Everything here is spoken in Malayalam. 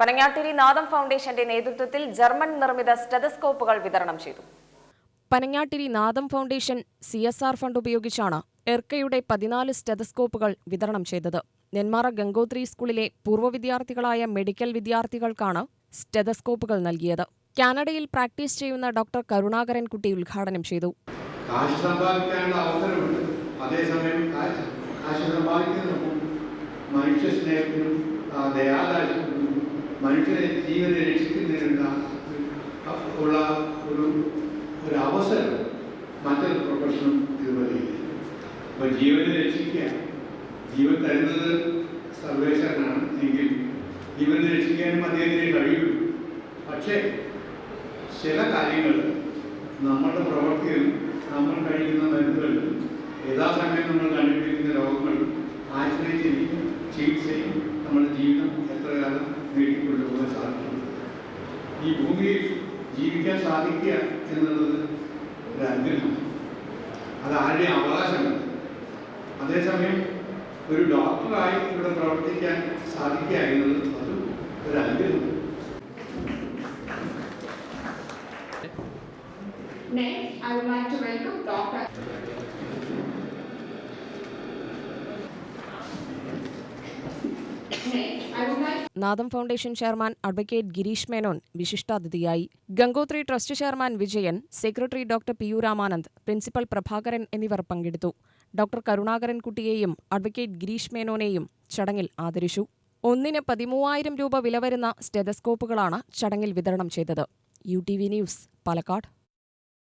പനങ്ങാട്ടിരി നാദം ഫൗണ്ടേഷന്റെ നേതൃത്വത്തിൽ ജർമ്മൻ നിർമ്മിത സ്റ്റെതസ്കോപ്പുകൾ വിതരണം ചെയ്തു. Panangattiri Nadam foundation C S R fund ഉപയോഗിച്ചാണ് എർക്കയുടെ പതിനാല് സ്റ്റെതസ്കോപ്പുകൾ വിതരണം ചെയ്തത്. നെന്മാറ ഗംഗോത്രി സ്കൂളിലെ പൂർവ വിദ്യാർത്ഥികളായ മെഡിക്കൽ വിദ്യാർത്ഥികൾക്കാണ് സ്റ്റെതസ്കോപ്പുകൾ നൽകിയത്. കാനഡയിൽ പ്രാക്ടീസ് ചെയ്യുന്ന ഡോക്ടർ കരുണാകരൻകുട്ടി ഉദ്ഘാടനം ചെയ്തു. കാശ് സമ്പാദിക്കാനുള്ള അവസരമുണ്ട്. അതേസമയം കാശ് മനുഷ്യ സ്നേഹത്തിനും മനുഷ്യരെ ജീവനെ രക്ഷിക്കുന്നതിനുള്ള ഉള്ള ഒരു ഒരു അവസരം മറ്റൊരു പ്രൊഫഷനും ഇതുപോലെ ഇല്ല. അപ്പോൾ ജീവനെ രക്ഷിക്കുക ജീവൻ തരുന്നത് സർവേശ്വരനാണ്. എങ്കിൽ ജീവനെ രക്ഷിക്കാനും അദ്ദേഹത്തിന് കഴിയുള്ളൂ. പക്ഷേ ചില കാര്യങ്ങൾ നമ്മളുടെ പ്രവൃത്തിയിൽ നമ്മൾ എത്ര കാലം നീട്ടിക്കൊണ്ടുപോകാൻ സാധിക്കും ഈ ഭൂമിയിൽ ജീവിക്കാൻ സാധിക്കുക എന്നുള്ളത് ഒരു അനുഗ്രഹമാണ്. അത് ആരുടെ അവകാശമാണ്? അതേസമയം ഒരു ഡോക്ടറായി ഇവിടെ പ്രവർത്തിക്കാൻ സാധിക്കുക എന്നുള്ളത് അത് ഒരു അനുഗ്രഹമാണ്. Next, I would like to welcome Dr. Next, I would like Nadam foundation chairman advocate Girish Menon വിശിഷ്ടാതിഥിയായി. Gangotri trust chairman Vijayan secretary doctor P U Ramanand principal Prabhakaran എന്നിവർ പങ്കെടുത്തു. ഡോക്ടർ കരുണാകരൻ കുട്ടിയെയും അഡ്വക്കേറ്റ് ഗിരീഷ് മേനോനെയും ചടങ്ങിൽ ആദരിച്ചു. ഒന്നിന് പതിമൂവായിരം രൂപ വില വരുന്ന സ്റ്റെതസ്കോപ്പുകളാണ് ചടങ്ങിൽ വിതരണം ചെയ്തത്. U T V news Palakkad.